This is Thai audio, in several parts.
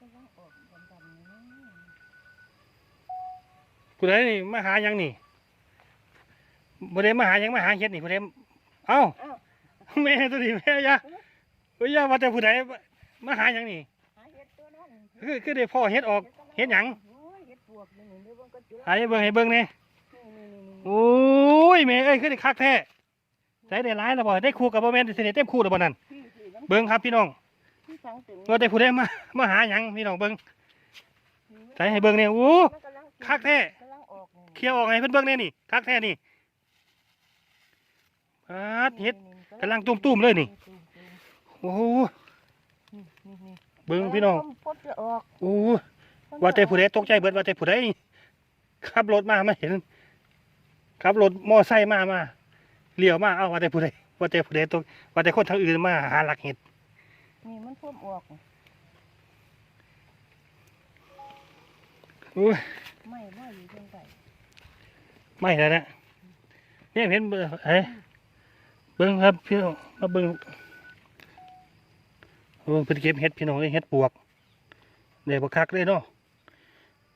กำลังออกดำๆนี่นะผู้ใดนี่มาหาหยังนี่ผู้ใดมาหาหยังมาหาเฮ็ดนี่ผู้ใดเอ้าอ้าวแม่ตัวนี้แม่ยาเฮ้ยยาว่าแต่ผู้ใดมาหาหยังนี่หาเห็ดตัวนั้นคือคือได้พ่อเฮ็ดออก เฮ็ดหยัง โอ้ยเห็ดปวกนี่เดี๋ยวมันก็จุหาให้เบิ่งให้เบิ่งนี่นี่นี่นี่นี่โอ้ยแม่เอ้ยคือได้คักแท้ใส่ได้หลายแล้วบ่ได้คู่กับบ่แม่นสิได้เต็มคู่แล้วบ่นั่น พี่พี่มันเบิ่งครับพี่น้อง พี่ฟังถึงว่าแต่ผู้ใดมามาหาหยังพี่น้องเบิ่งใส่ให้เบิ่งนี่โอ้มันกำลังคักแท้กำลังออกนี่เคลียร์ออกให้เพิ่นเบิ่งแน่นี่คักแท้นี่ปาดเฮ็ดกำลังตุ้มๆเลยนี่โอ้โหนี่นี่นี่เบิ่งพี่น้องพดจะออกโอ้ว่าแต่ผู้ใดตกใจเบิดว่าแต่ผู้ใดขับรถมามาเห็นขับรถมอไซค์มามาเลี้ยวมาเอาว่าแต่ผู้ใดว่าแต่ผู้ใดตกว่าแต่คนทางอื่นมาหาหลักเห็ด นี่มันพ่วมออกโอ้ยไม่ไม่อยู่จังไงไม่แล้วนะเนี่ยเห็นเบิ่งเอ้ยเบิ่งครับพี่น้องมาเบิ่งเบิ่งเพิ่นเก็บเห็ดพี่น้องเอ้ยเห็ดปวกเดี๋ยวบักคักเลยเนาะ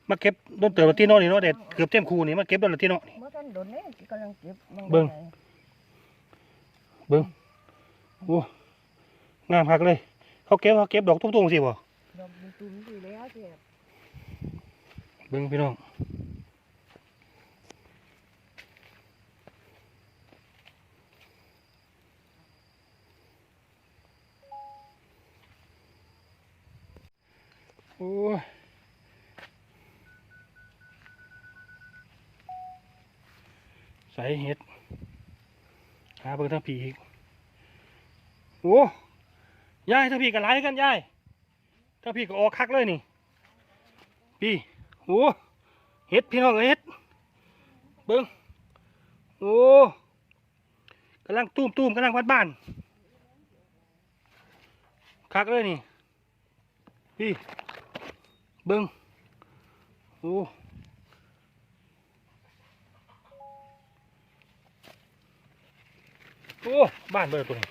มาเก็บต้นเติบที่เนอนี่เนาะเด็ดเกือบเต็มคูนี่มาเก็บต้นละที่เนาะนี่เมื่อท่านโดนเนี่ยกำลังเก็บมันเบิ่งโอ้งามคักเลย เขาเก็บเขาเก็บดอกตุ้มๆสิบ่ดอกตุ้มๆอยู่แล้วเจ็บเบิ่งพี่น้องโอ้ยใส่เห็ดหาเบิ่งทั้งผีอีกโอ้ ยายทั้งผีก็หลายกันยายทั้งผีก็ออกคักเลยนี่ พี่โอ้เห็ดพี่น้องเอ้ยเห็ดเบิ้งโอ้กำลังตูมตูมกำลังวัดบ้านคักเลยนี่ พี่ เบิ้งโอ้โอ้บ้านเบิดตัวนี้